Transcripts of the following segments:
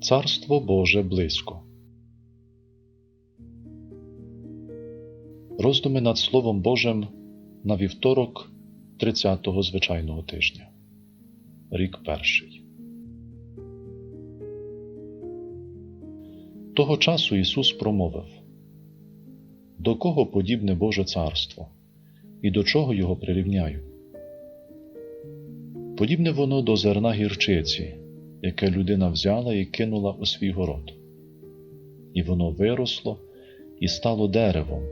Царство Боже близько. Роздуми над Словом Божим на вівторок 30-го звичайного тижня. Рік перший. Того часу Ісус промовив До кого подібне Боже царство, і до чого його прирівняю? Подібне воно до зерна гірчиці, яке людина взяла і кинула у свій город. І воно виросло і стало деревом,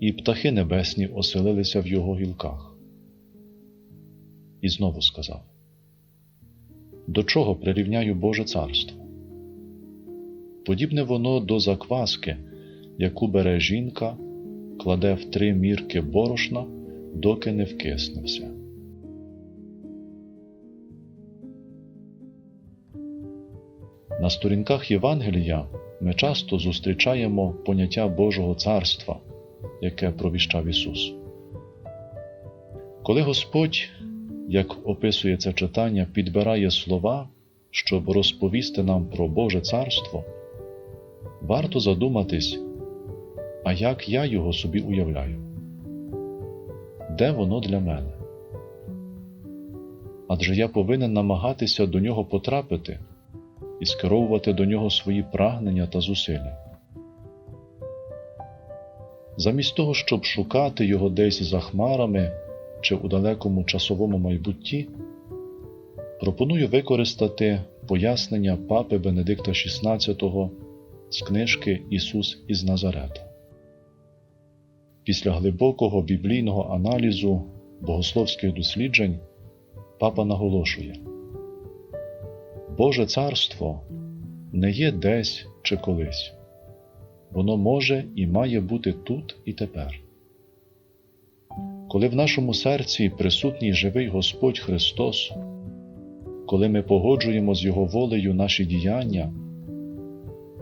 і птахи небесні оселилися в його гілках. І знову сказав: До чого прирівняю Боже царство? Подібне воно до закваски, яку бере жінка, кладе в три мірки борошна, доки не вкисне На сторінках Євангелія ми часто зустрічаємо поняття Божого царства, яке провіщав Ісус. Коли Господь, як описує це читання, підбирає слова, щоб розповісти нам про Боже царство, варто задуматись, а як я його собі уявляю? Де воно для мене? Адже я повинен намагатися до нього потрапити і скеровувати до нього свої прагнення та зусилля. Замість того, щоб шукати його десь за хмарами чи у далекому часовому майбутті, пропоную використати пояснення папи Бенедикта XVI з книжки Ісус із Назарета. Після глибокого біблійного аналізу богословських досліджень папа наголошує. Боже царство не є десь чи колись, воно може і має бути тут і тепер. Коли в нашому серці присутній живий Господь Христос, коли ми погоджуємо з Його волею наші діяння,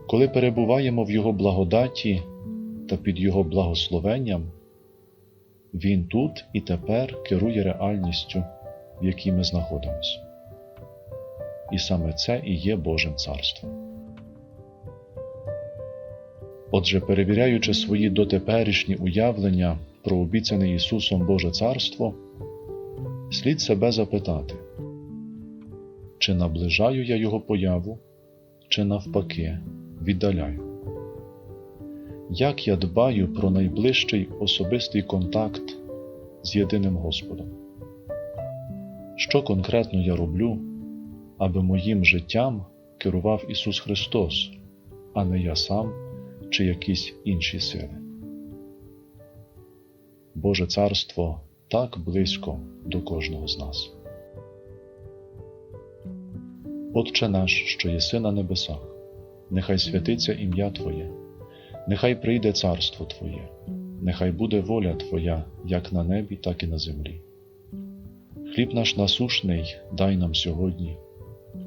коли перебуваємо в Його благодаті та під Його благословенням, Він тут і тепер керує реальністю, в якій ми знаходимося і саме це і є Божим царством. Отже, перевіряючи свої дотеперішні уявлення про обіцяне Ісусом Боже Царство, слід себе запитати, чи наближаю я Його появу, чи навпаки віддаляю? Як я дбаю про найближчий особистий контакт з єдиним Господом? Що конкретно я роблю? Аби моїм життям керував Ісус Христос, а не я сам чи якісь інші сили. Боже Царство так близько до кожного з нас. Отче наш, що єси на небесах, нехай святиться ім'я Твоє, нехай прийде царство Твоє, нехай буде воля Твоя як на небі, так і на землі. Хліб наш насушний дай нам сьогодні